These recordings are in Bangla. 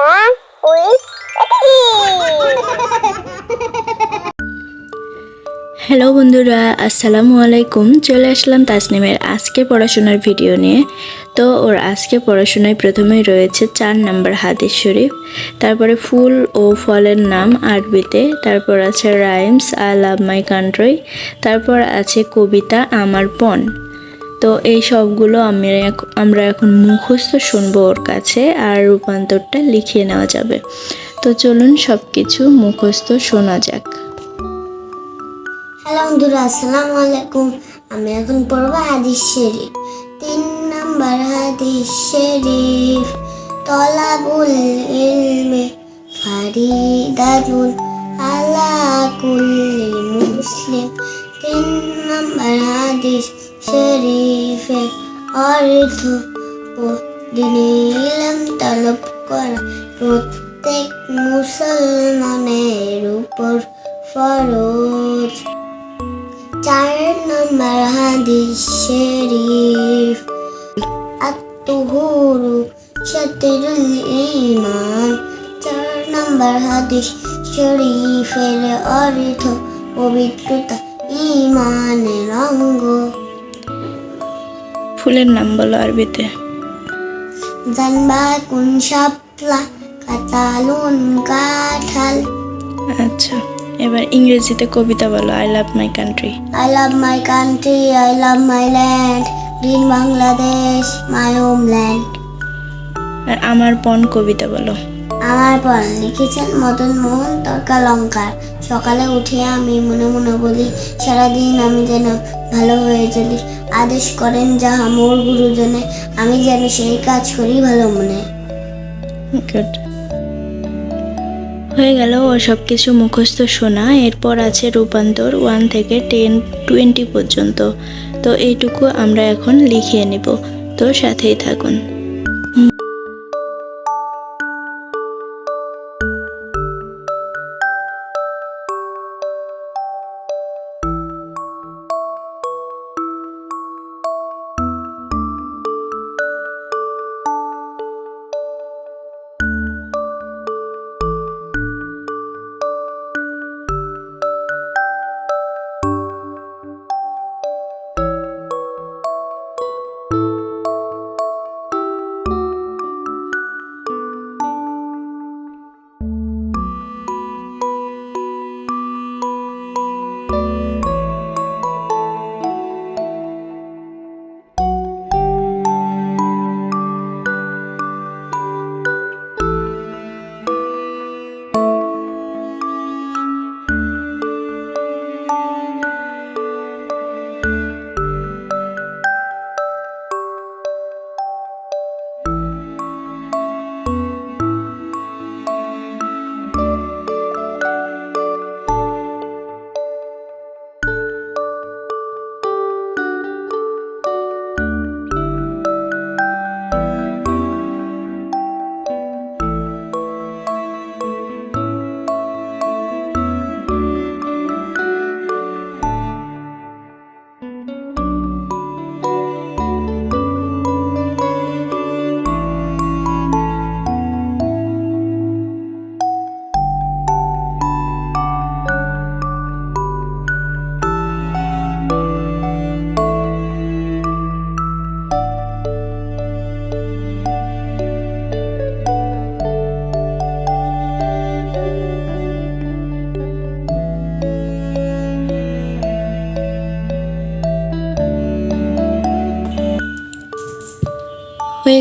উইথ হ্যালো বন্ধুরা, আসসালামু আলাইকুম। চলে আসলাম তাসনিমের আজকে পড়াশোনার ভিডিও নিয়ে। তো ওর আজকে পড়াশোনায় প্রথমেই রয়েছে চার নাম্বার হাদিস শরীফ, তারপরে ফুল ও ফলের নাম আরবিতে, তারপর আছে rhymes I love my country তারপর আছে কবিতা আমার পণ তো এই সবগুলো আমি আমরা এখন মুখস্থ শুনব ওর কাছে আর রূপান্তরটা লিখিয়ে নেওয়া যাবে। তো চলুন সব কিছু মুখস্থ শোনা যাক। হ্যালো বন্ধুরা, আসসালামু আলাইকুম। আমি এখন পড়ব হাদিস শরীফ। তিন নম্বর হাদিস শরীফ, তলাবুল ইলমে ফারিদাতুন আলা কুল্লি মুসলিম। তিন নম্বর হাদিস শরীফের অর্থ দিনে ইলম তলব করা প্রত্যেক মুসলমানের উপর ফরজ। চার নম্বর হাদিস শরীফ, আত্মহুরু শতরুল ইমান চার নম্বর হাদিস শরীফের অর্থ পবিত্রতা ইমানের অঙ্গ। ফুলের নাম বলো আরবিতে। জানবা কুন শাপলা কাতালুন কাঁঠাল। আচ্ছা এবার ইংরেজিতে কবিতা বলো I love my country I love my country, I love my land, green Bangladesh, my homeland. আর আমার পণ কবিতা বলো আমার পর লিখেছেন মদন মোহন তর্কালঙ্কার। সকালে উঠে আমি মনে মনে বলি, সারাদিন আমি যেন ভালো হয়ে চলি। আদেশ করেন যাহা মোর গুরুজনে, আমি যেন সেই কাজ করি ভালো মনে। হয়ে গেল ও সব কিছু মুখস্থ শোনা। এরপর আছে রূপান্তর ওয়ান থেকে টেন টোয়েন্টি পর্যন্ত। তো এইটুকু আমরা এখন লিখিয়ে নিব। তো সাথেই থাকুন।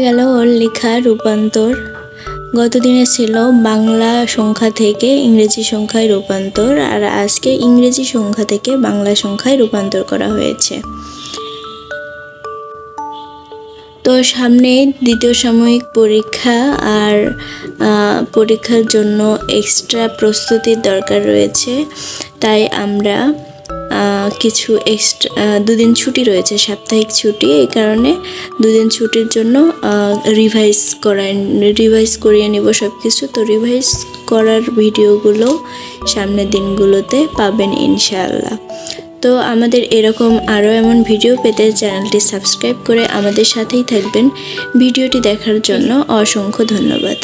গেল ওর লেখা রূপান্তর। গতদিনে ছিল বাংলা সংখ্যা থেকে ইংরেজি সংখ্যায় রূপান্তর আর আজকে ইংরেজি সংখ্যা থেকে বাংলা সংখ্যায় রূপান্তর করা হয়েছে। তো সামনে দ্বিতীয় সাময়িক পরীক্ষা আর পরীক্ষার জন্য এক্সট্রা প্রস্তুতির দরকার রয়েছে। তাই আমরা কিছু এক্সট্রা দুদিন ছুটি রয়েছে, সাপ্তাহিক ছুটি, এই কারণে দুদিন ছুটির জন্য রিভাইজ করাই রিভাইজ করিয়ে নিব সব কিছু তো রিভাইজ করার ভিডিওগুলো সামনের দিনগুলোতে পাবেন ইনশাআল্লাহ। তো আমাদের এরকম আরও এমন ভিডিও পেতে চ্যানেলটি সাবস্ক্রাইব করে আমাদের সাথেই থাকবেন। ভিডিওটি দেখার জন্য অসংখ্য ধন্যবাদ।